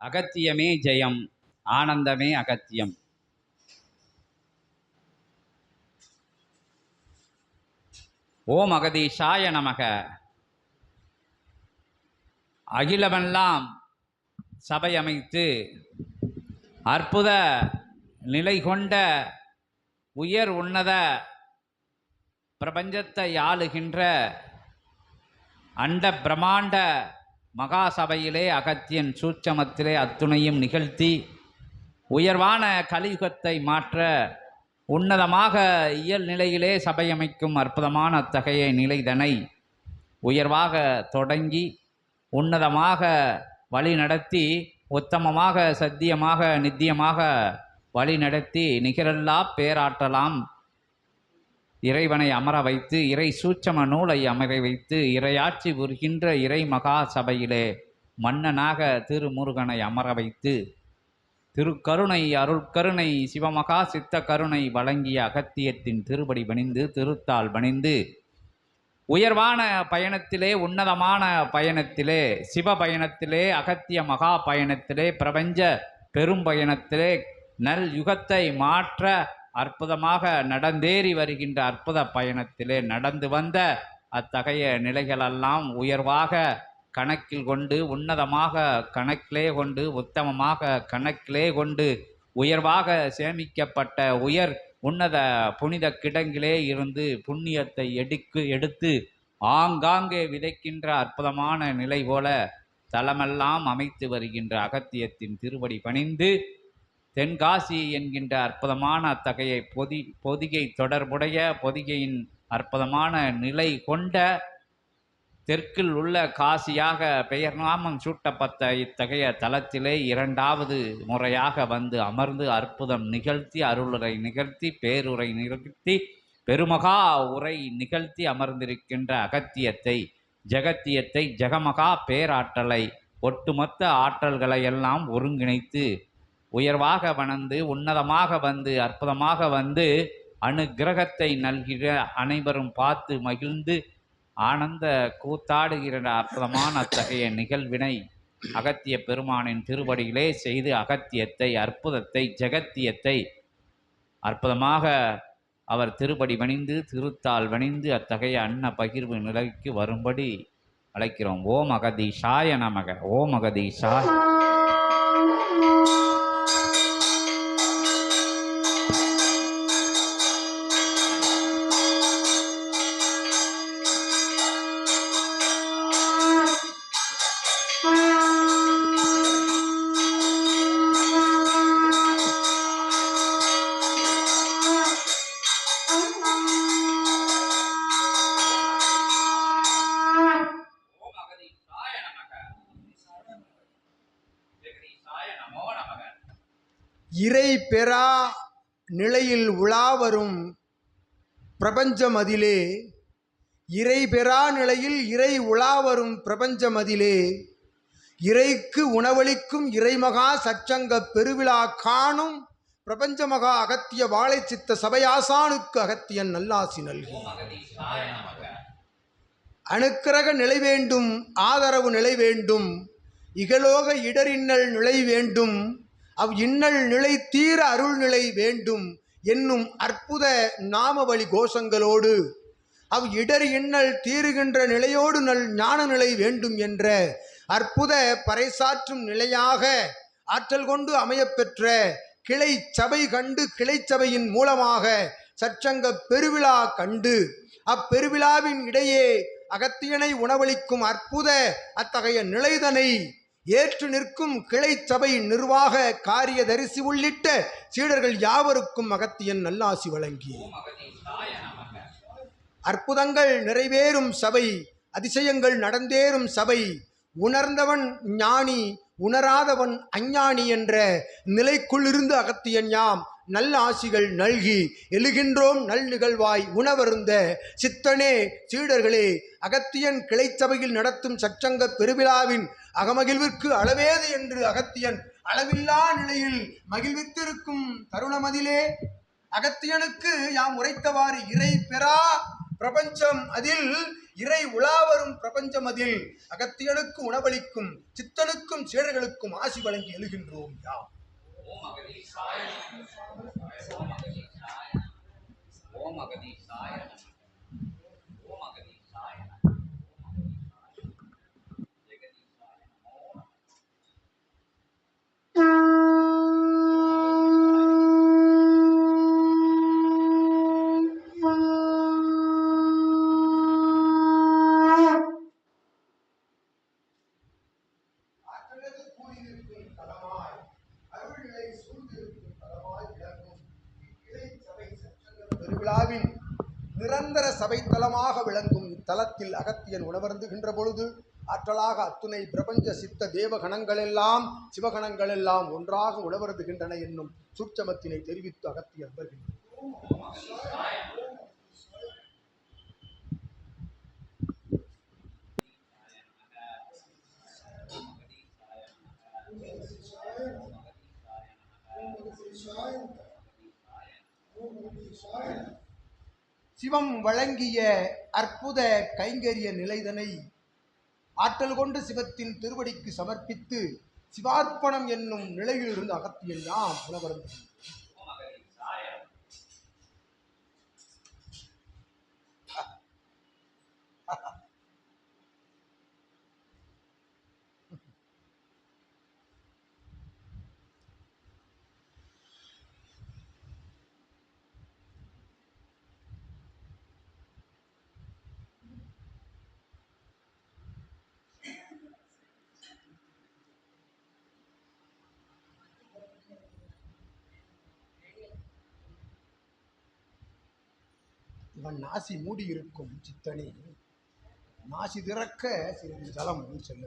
அகத்தியமே ஜெயம் ஆனந்தமே அகத்தியம். ஓம் அகதீஷாய நமக அகிலமெல்லாம் சபை அமைத்து அற்புத நிலை கொண்ட உயர் உன்னத பிரபஞ்சத்தை ஆளுகின்ற அண்ட பிரம்மாண்ட மகாசபையிலே அகத்தியன் சூட்சமத்திலே அத்துணையும் நிகழ்த்தி உயர்வான கலியுகத்தை மாற்ற உன்னதமாக இயல் நிலையிலே சபையமைக்கும் அற்புதமான அத்தகைய நிலைதனை உயர்வாக தொடங்கி உன்னதமாக வழி நடத்தி உத்தமமாக சத்தியமாக நித்தியமாக வழி நடத்தி நிகரல்லா பேராற்றலாம். இறைவனை அமர வைத்து இறை சூட்சம நூலை அமர வைத்து இறையாட்சி புரிகின்ற இறை மகா சபையிலே மன்னனாக திருமுருகனை அமர வைத்து திருக்கருணை அருட்கருணை சிவமகா சித்த கருணை வழங்கிய அகத்தியத்தின் திருப்படி பணிந்து திருத்தால் பணிந்து உயர்வான பயணத்திலே உன்னதமான பயணத்திலே சிவ பயணத்திலே அகத்திய மகா பயணத்திலே பிரபஞ்ச பெரும் பயணத்திலே நல் யுகத்தை மாற்ற அற்புதமாக நடந்தேறி வருகின்ற அற்புத பயணத்திலே நடந்து வந்த அத்தகைய நிலைகளெல்லாம் உயர்வாக கணக்கில் கொண்டு உன்னதமாக கணக்கிலே கொண்டு உத்தமமாக கணக்கிலே கொண்டு உயர்வாக சேமிக்கப்பட்ட உயர் உன்னத புனித கிடங்கிலே இருந்து புண்ணியத்தை எடுக்கு எடுத்து ஆங்காங்கே விதைக்கின்ற அற்புதமான நிலை போல தலமெல்லாம் அமைத்து வருகின்ற அகத்தியத்தின் திருவடி பணிந்து தென்காசி என்கின்ற அற்புதமான அத்தகைய பொதி பொதிகை தொடர்புடைய பொதிகையின் அற்புதமான நிலை கொண்ட தெற்கில் உள்ள காசியாக பெயர் நாமம் சூட்டப்பட்ட இத்தகைய தலத்திலே இரண்டாவது முறையாக வந்து அமர்ந்து அற்புதம் நிகழ்த்தி அருளுரை நிகழ்த்தி பேருரை நிகழ்த்தி பெருமகா உரை நிகழ்த்தி அமர்ந்திருக்கின்ற அகத்தியத்தை ஜெகத்தியத்தை ஜெகமகா பேராற்றலை ஒட்டுமொத்த ஆற்றல்களை எல்லாம் ஒருங்கிணைத்து உயர்வாக வணந்து உன்னதமாக வந்து அற்புதமாக வந்து அனுக்கிரகத்தை நல்கிற அனைவரும் பார்த்து மகிழ்ந்து ஆனந்த கூத்தாடுகிற அற்புதமான அத்தகைய நிகழ்வினை அகத்திய பெருமானின் திருவடியிலே செய்து அகத்தியத்தை அற்புதத்தை ஜெகத்தியத்தை அற்புதமாக அவர் திருப்படி வணிந்து திருத்தால் வணிந்து அத்தகைய அன்ன பகிர்வு நிலைக்கு வரும்படி அழைக்கிறோம். ஓம் அகதீஷாய நமக. ஓம் அகதீஷாய பெறா நிலையில் உலாவரும் பிரபஞ்சமதிலே. இறை பெறா நிலையில் இறை உலாவரும் பிரபஞ்சமதிலே. இறைக்கு உணவளிக்கும் இறைமகா சச்சங்க பெருவிழா காணும் பிரபஞ்சமகா அகத்திய வாழைச்சித்த சபையாசானுக்கு அகத்தியன் நல்லாசி நல்கி. அணுக்கிரக நிலை வேண்டும் ஆதரவு நிலை வேண்டும் இகலோக இடரின்னல் நிலை வேண்டும் அவ் இன்னல் நிலை தீர அருள் நிலை வேண்டும் என்னும் அற்புத நாமவழி கோஷங்களோடு. அவ் இடர் இன்னல் தீருகின்ற நிலையோடு நல் ஞான நிலை வேண்டும் என்ற அற்புத பறைசாற்றும் நிலையாக ஆற்றல் கொண்டு அமையப்பெற்ற கிளை சபை கண்டு கிளை சபையின் மூலமாக சற்சங்க பெருவிழா கண்டு அப்பெருவிழாவின் இடையே அகத்தியனை உணவளிக்கும் அற்புத அத்தகைய நிலைதனை ஏற்று நிற்கும் கிளை சபை நிர்வாக காரியதரிசி உள்ளிட்ட சீடர்கள் யாவருக்கும் அகத்தியன் நல்லாசி வழங்கி. அற்புதங்கள் நிறைவேறும் சபை அதிசயங்கள் நடந்தேறும் சபை. உணர்ந்தவன் ஞானி உணராதவன் அஞ்ஞானி என்ற நிலைக்குள்ளிருந்து அகத்தியன் யாம் நல்ல ஆசிகள் நல்கி எழுகின்றோம் நல் நிகழ்வாய் உணவருந்த சித்தனே. சீடர்களே அகத்தியன் கிளைச்சபையில் நடத்தும் சச்சங்க பெருவிழாவின் அகமகிழ்விற்கு அளவேது என்று அகத்தியன் அளவில்லா நிலையில் மகிழ்வித்திருக்கும் தருணமதிலே அகத்தியனுக்கு யாம் உரைத்தவாறு இறை பெறா பிரபஞ்சம் அதில் இறை உலாவரும் பிரபஞ்சம் அதில். அகத்தியனுக்கு உணவளிக்கும் சித்தனுக்கும் சேடர்களுக்கும் ஆசி வழங்கி எழுகின்றோம் யாம். ஓம் அகதீசாய ஓம் அகதீசாய ஓம் அகதீசாய ஓம் அகதீசாய ஜெகதீசாய நமோ நமः. ஆற்றலது கூடியிருக்கும் தலமாய் அருள்நிலை சூழ்ந்திருக்கும் தலமாய் விளங்கும் இக்கிளை சபை சச்சங்கம் பெருவிழாவின் நிரந்தர சபை தலமாக விளங்கும் இத்தலத்தில் உணவருந்துகின்ற பொழுது ஆற்றலாக அத்துணை பிரபஞ்ச சித்த தேவகணங்களெல்லாம் சிவகணங்களெல்லாம் ஒன்றாக உணவருந்துகின்றன என்னும் சூட்சமத்தினை தெரிவித்து அகத்தியர் வருகின்றனர். சிவம் வழங்கிய அற்புத கைங்கரிய நிலைதனை ஆற்றல் கொண்டு சிவத்தின் திருவடிக்கு சமர்ப்பித்து சிவார்ப்பணம் என்னும் நிலையிலிருந்து அகத்தியெல்லாம் அகத்தியன் யாம் உணவருந்தோம் ஓம் அகதீசாய இவன் நாசி மூடி இருக்கும் சித்தனே. நாசி திறக்க சிறிது ஜலம் செல்ல.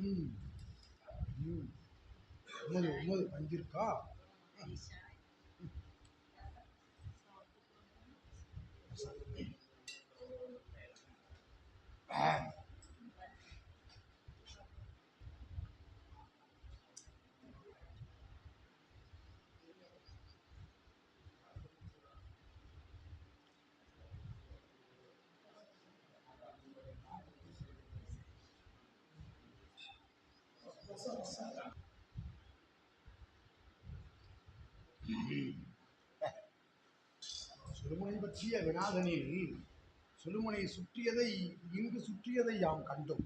வேண்டும். ம். ம். உமது உமது வந்திருக்கா? ஆ. பற்றிய வினாதனில் சுழுமுனை சுற்றியதை இங்கு சுற்றியதை யாம் கண்டோம்.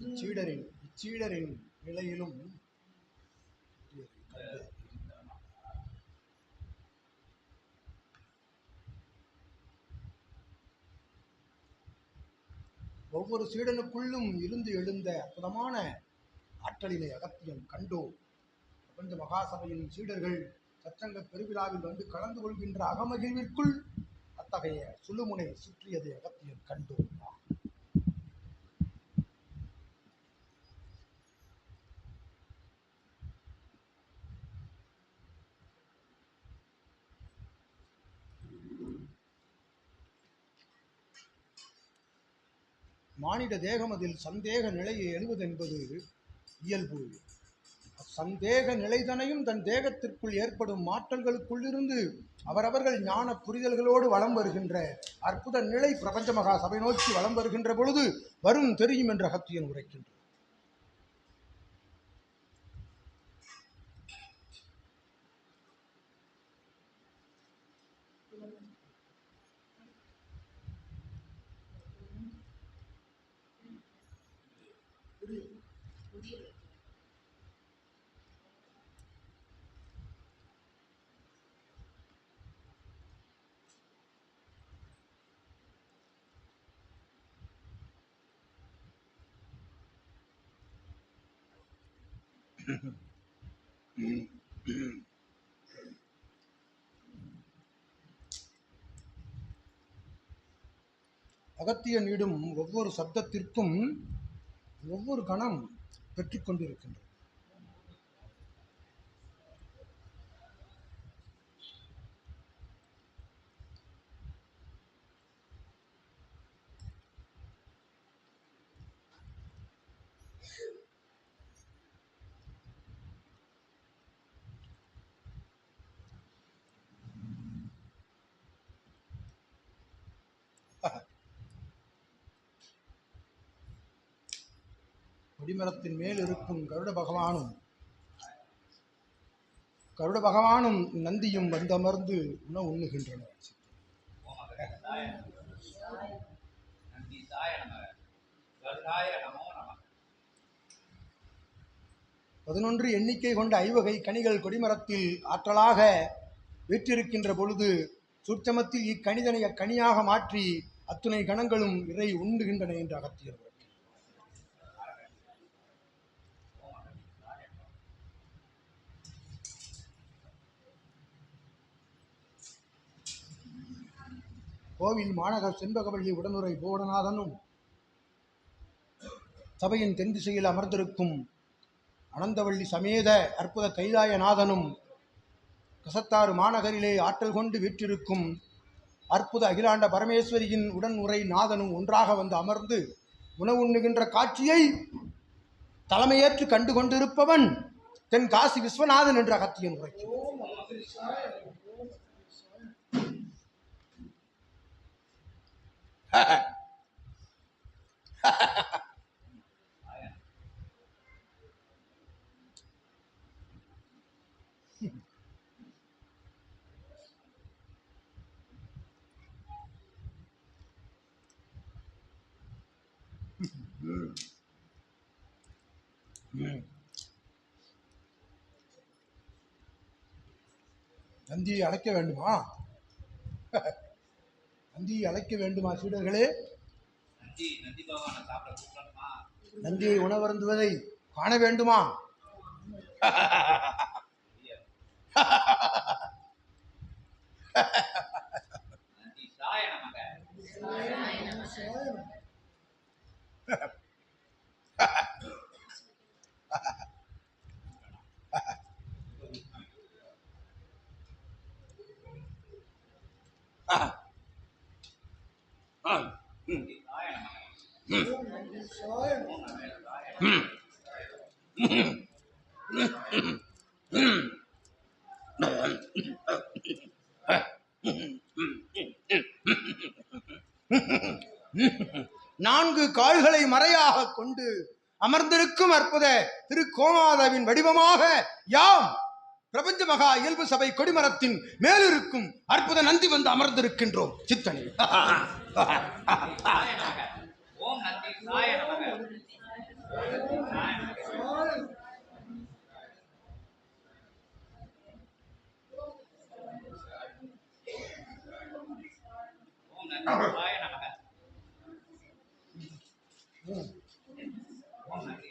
இச்சீடரின் இச்சீடரின் நிலையிலும் ஒவ்வொரு சீடனுக்குள்ளும் இருந்து எழுந்த அற்புதமான ஆற்றலிலே அகத்தியம் கண்டோ பிரபஞ்ச மகாசபையின் சீடர்கள் சச்சங்க பெருவிழாவில் வந்து கலந்து கொள்கின்ற அகமகிழ்விற்குள் அத்தகைய சுழுமுனை சுற்றியதை அகத்தியம் கண்டோ மானிட தேகம் அதில் சந்தேக நிலையை எழுவதென்பது இயல்பு. சந்தேக நிலைதனையும் தன் தேகத்திற்குள் ஏற்படும் மாற்றங்களுக்குள்ளிருந்து அவரவர்கள் ஞான புரிதல்களோடு வலம் வருகின்ற அற்புத நிலை பிரபஞ்ச மகா சபை நோக்கி வலம் வருகின்ற பொழுது வரும் தெரியும் என்ற அகத்தியன் உரைக்கின்றார் அகத்தியனிடம் ஒவ்வொரு சப்தத்திற்கும் ஒவ்வொரு கணம் பெற்றுக்கொண்டிருக்கின்றது. கொடிமரத்தின் மேல் இருக்கும் கருட பகவானும் கருட பகவானும் நந்தியும் வந்தமர்ந்து உணவு உண்ணுகின்றனர். பதினொன்று எண்ணிக்கை கொண்ட ஐவகை கனிகள் கொடிமரத்தில் ஆற்றலாக வீற்றிருக்கின்ற பொழுது சூட்சமத்தில் இக்கணிதனை அக்கனியாக மாற்றி அத்துணை கணங்களும் இறை உண்டுகின்றன என்று அகத்தியர்கள் கோவில் மாநகர் செண்பகவள்ளி உடனுரை போடநாதனும் சபையின் தென் திசையில் அமர்ந்திருக்கும் அனந்தவள்ளி சமேத அற்புத கைலாயநாதனும் கசத்தாறு மாநகரிலே ஆற்றல் கொண்டு வீற்றிருக்கும் அற்புத அகிலாண்ட பரமேஸ்வரியின் உடன் உரை நாதனும் ஒன்றாக வந்து அமர்ந்து உணவுண்ணுகின்ற காட்சியை தலைமையேற்று கண்டு கொண்டிருப்பவன் தென் காசி விஸ்வநாதன் என்ற அகத்தியன் உரை நந்தியை அழைக்க வேண்டுமா? நந்தியை அழைக்க வேண்டுமா சீடர்களே? நந்தி நந்தி நந்தியை உணவருந்துவதை காண வேண்டுமா நந்தீசாய நமக நந்தீசாய நமக நான்கு கால்களை மறையாக கொண்டு அமர்ந்திருக்கும் அற்புத திருக்கோமாதாவின் வடிவமாக யாம் பிரபஞ்ச மகா இயல்பு சபை கொடிமரத்தின் மேலிருக்கும் அற்புத நந்தி வந்து அமர்ந்திருக்கின்றோம். சித்தனை. சாய நமக ஓம் நந்தி சாய நமக சாய நமக. ஓம் நந்தி சாய நமக ஓம் நந்தி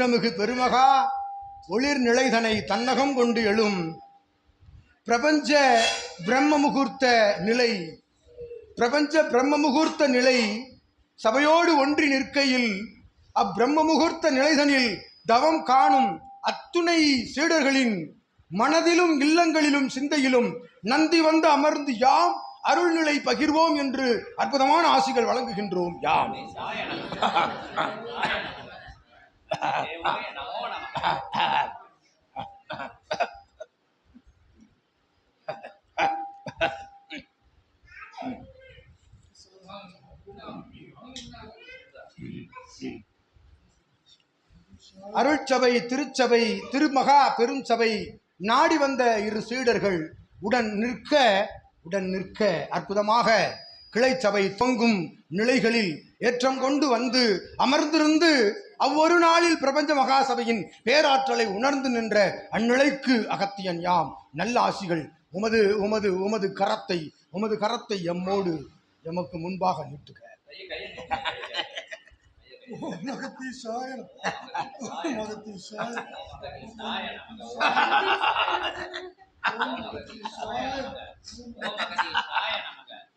ஏற்றமிகு பெருமகா ஒளிர் நிலைதனை தன்னகம் கொண்டு எழும் பிரபஞ்ச பிரம்ம முகூர்த்த நிலை. பிரபஞ்ச பிரம்ம முகூர்த்த நிலை சபையோடு ஒன்றி நிற்கையில் அப்பிரம்ம முகூர்த்த நிலைதனில் தவம் காணும் அத்துணை சீடர்களின் மனதிலும் இல்லங்களிலும் சிந்தையிலும் நந்தி வந்து அமர்ந்து யாம் அருள்நிலை பகிர்வோம் என்று அற்புதமான ஆசிகள் வழங்குகின்றோம். யாம். அருட்சபை திருச்சபை திருமகா பெரும் சபை நாடி வந்த இரு சீடர்கள் உடன் நிற்க உடன் நிற்க அற்புதமாக கிளைச்சபை தொங்கும் நிலைகளில் ஏற்றம் கொண்டு வந்து அமர்ந்திருந்து அவ்வொரு நாளில் பிரபஞ்ச மகாசபையின் பேராற்றலை உணர்ந்து நின்ற அந்நிலைக்கு அகத்தியன் யாம். நல்ல ஆசிகள் உமது உமது உமது கரத்தை உமது கரத்தை எம்மோடு எமக்கு முன்பாக நீட்டுக. சாயனம்.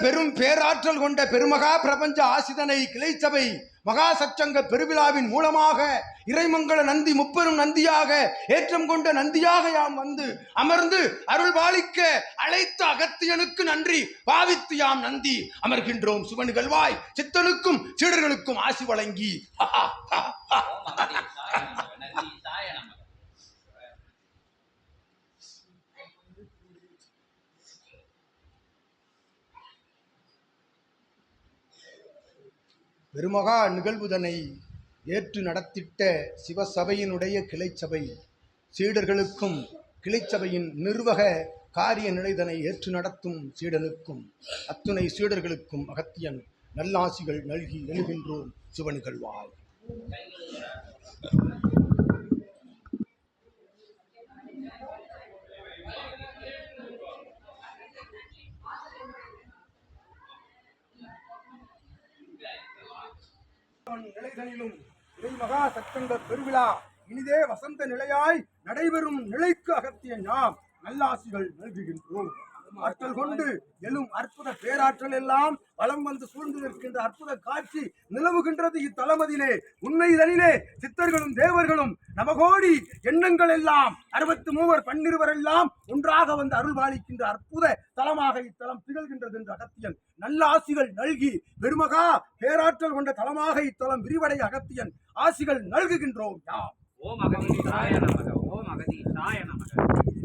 பெரும் பேராற்றல் கொண்ட பெருமகா பிரபஞ்ச ஆசிதனை கிளைச்சபை மகா சச்சங்க பெருவிழாவின் மூலமாக இறைமங்கல நந்தி முப்பெரும் நந்தியாக ஏற்றம் கொண்ட நந்தியாக யாம் வந்து அமர்ந்து அருள் பாலிக்க அழைத்த அகத்தியனுக்கு நன்றி பாவித்து யாம் நந்தி. அமர்கின்றோம் சுவனுகள்வாய் சித்தனுக்கும் சீடர்களுக்கும் ஆசி வழங்கி ஓம் அகதீஷாய நமக. நந்தீசாய நமக. பெருமகா நிகழ்வுதனை ஏற்று நடத்திட்ட சிவசபையினுடைய கிளைச்சபை சீடர்களுக்கும் கிளைச்சபையின் நிர்வக காரிய நிலைதனை ஏற்று நடத்தும் சீடனுக்கும் அத்துணை சீடர்களுக்கும் அகத்தியன் நல்லாசிகள் நல்கி எழுகின்றோம் சிவனுகள்வாய் நிலைகளிலும் இறைமகா சட்டங்க பெருவிழா இனிதே வசந்த நிலையாய் நடைபெறும் நிலைக்கு அகத்திய நாம் நல்லாசிகள் நல்குகின்றோம். ஆற்றல் கொண்டு எழும் அற்புத பேராற்றல் எல்லாம் வலம் வந்து சூழ்ந்து நிற்கின்ற அற்புத காட்சி நிலவுகின்றது இத்தலமதிலே. உண்மைதனிலே சித்தர்களும் தேவர்களும் நமகோடி எண்ணங்கள் எல்லாம் அறுபத்தி மூவர் பன்னிருவர் எல்லாம் ஒன்றாக வந்து அருள் பாலிக்கின்ற அற்புத தலமாக இத்தலம் திகழ்கின்றது என்ற அகத்தியன் நல்ல ஆசிகள் நல்கி பெருமகா பேராற்றல் கொண்ட தலமாக இத்தலம் விரிவடை அகத்தியன் ஆசிகள் நல்குகின்றோம். யாம். ஓம் ஓம் அகதீஷாய நமக ஓம் நமக ஜெகதீஷாய நமக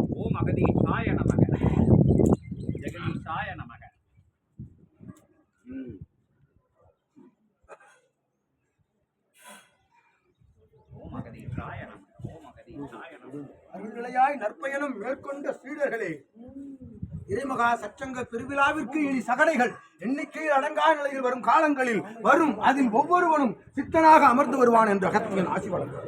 ஓம் அகதீஷாய நமக. அகதீஷாய நமக அருள்நிலையாய் நற்பயணம் மேற்கொண்ட சீடர்களே இறைமகா சச்சங்க பெருவிழாவிற்கு இனி சகடைகள் எண்ணிக்கையில் அடங்கா நிலையில் வரும் காலங்களில் வரும். அதில் ஒவ்வொருவனும் சித்தனாக அமர்ந்து வருவான் என்று அகத்தியன் ஆசி வழங்கும்